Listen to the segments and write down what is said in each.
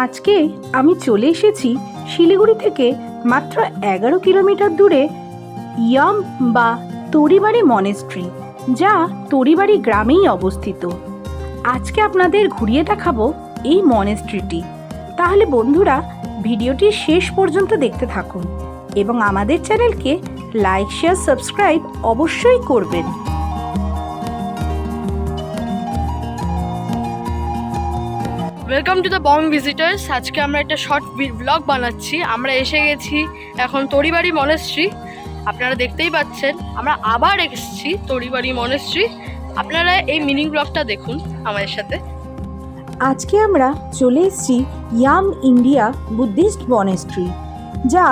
আজকে আমি চলে এসেছি শিলিগুড়ি থেকে মাত্র এগারো কিলোমিটার দূরে ইয়াম বা তরিবাড়ি মনেস্ট্রি, যা তরিবাড়ি গ্রামেই অবস্থিত। আজকে আপনাদের ঘুরিয়ে দেখাবো এই মনেস্ট্রিটি। তাহলে বন্ধুরা, ভিডিওটি শেষ পর্যন্ত দেখতে থাকুন এবং আমাদের চ্যানেলকে লাইক, শেয়ার, সাবস্ক্রাইব অবশ্যই করবেন। Welcome to the Bong visitors আজকে আমরা একটা শর্ট ব্লগ বানাচ্ছি। আমরা এসে গেছি এখন তরিবাড়ি মনেস্ট্রি আপনারা দেখতেই পাচ্ছেন আমরা আবার এসেছি তরিবাড়ি মনেস্ট্রি আপনারা এই মিনিং ব্লগটা দেখুন আমাদের সাথে। আজকে আমরা চলে এসেছি ইয়াম ইন্ডিয়া বুদ্ধিস্ট মনেস্ট্রি যা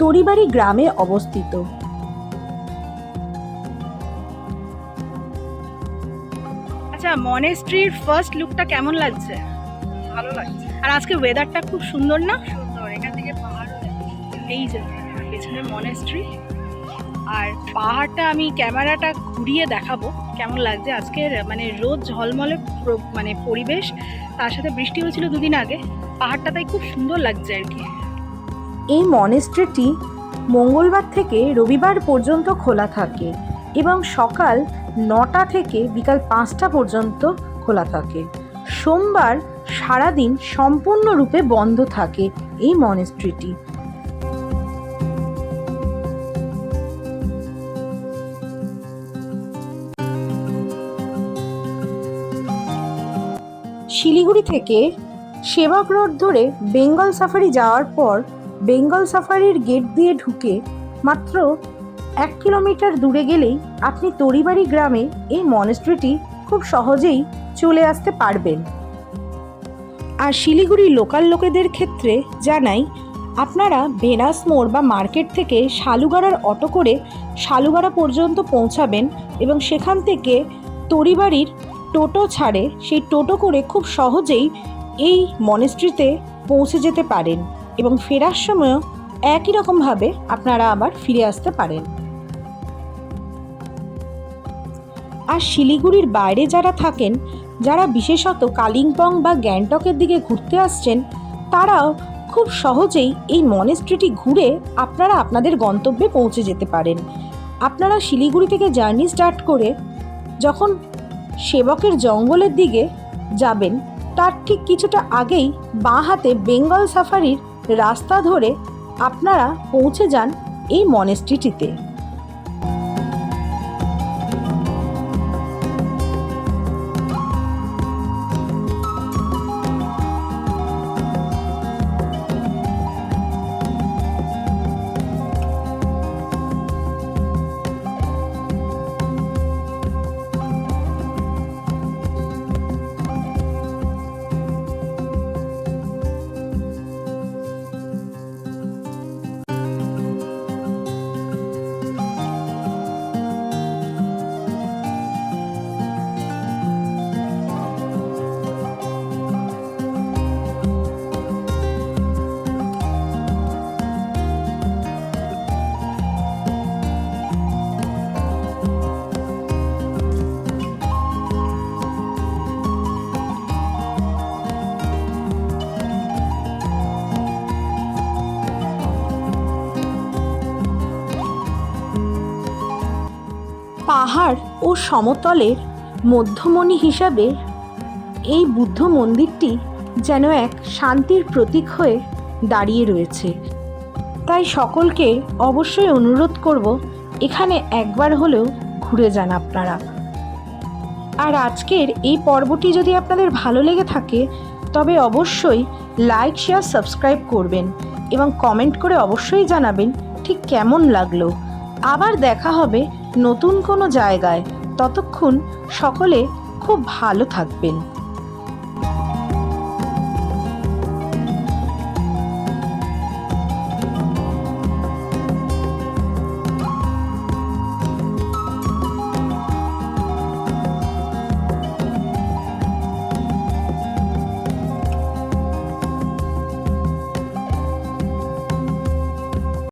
তরিবাড়ি গ্রামে অবস্থিত। আচ্ছা মনেস্ট্রির ফার্স্ট লুকটা কেমন লাগছে? ভালো লাগছে। আর আজকে ওয়েদারটা খুব সুন্দর না? সুন্দর। এখান থেকে পাহাড়ও এই যে। পেছনে মনেস্ট্রি আর পাহাড়টা আমি ক্যামেরাটা ঘুরিয়ে দেখাবো কেমন লাগছে। আজকের মানে রোদ ঝলমলে মানে পরিবেশ। তার সাথে বৃষ্টি হয়েছিল দুদিন আগে। পাহাড়টা তাই খুব সুন্দর লাগছে আর কি। এই মনেস্ট্রিটি মঙ্গলবার থেকে রবিবার পর্যন্ত খোলা থাকে এবং সকাল নটা থেকে বিকাল পাঁচটা পর্যন্ত খোলা থাকে। সোমবার সারাদিন সম্পূর্ণরূপে বন্ধ থাকে এই মনেস্ট্রিটি শিলিগুড়ি থেকে সেবক রোড ধরে বেঙ্গল সাফারি যাওয়ার পর বেঙ্গল সাফারির গেট দিয়ে ঢুকে মাত্র এক কিলোমিটার দূরে গেলেই আপনি তরিবাড়ি গ্রামে এই মনেস্ট্রিটি খুব সহজেই চলে আসতে পারবেন। আর শিলিগুড়ি লোকাল লোকেদের ক্ষেত্রে জানাই, আপনারা বেনাস মোড় বা মার্কেট থেকে শালুগাড়ার অটো করে শালুগাড়া পর্যন্ত পৌঁছাবেন এবং সেখান থেকে তরিবাড়ির টোটো ছাড়ে সেই টোটো করে খুব সহজেই এই মনেস্ট্রিতে পৌঁছে যেতে পারেন এবং ফেরার সময়ও একই রকমভাবে আপনারা আবার ফিরে আসতে পারেন। আর শিলিগুড়ির বাইরে যারা থাকেন যারা বিশেষত কালিম্পং বা গ্যাংটকের দিকে ঘুরতে আসছেন, তারাও খুব সহজেই এই মনেস্ট্রিটি ঘুরে আপনারা আপনাদের গন্তব্যে পৌঁছে যেতে পারেন। আপনারা শিলিগুড়ি থেকে জার্নি স্টার্ট করে যখন সেবকের জঙ্গলের দিকে যাবেন, তার ঠিক কিছুটা আগেই বাঁ হাতে বেঙ্গল সাফারির রাস্তা ধরে আপনারা পৌঁছে যান এই মনেস্ট্রিটিতে পাহাড় ও সমতলের মধ্যমণি হিসাবে এই বুদ্ধ মন্দিরটি যেন এক শান্তির প্রতীক হয়ে দাঁড়িয়ে রয়েছে। তাই সকলকে অবশ্যই অনুরোধ করব, এখানে একবার হলেও ঘুরে যান আপনারা। আর আজকের এই পর্বটি যদি আপনাদের ভালো লেগে থাকে, তবে অবশ্যই লাইক, শেয়ার, সাবস্ক্রাইব করবেন এবং কমেন্ট করে অবশ্যই জানাবেন ঠিক কেমন লাগল। আবার দেখা হবে নতুন কোনো জায়গায় ততক্ষণ সকলে খুব ভালো থাকবেন।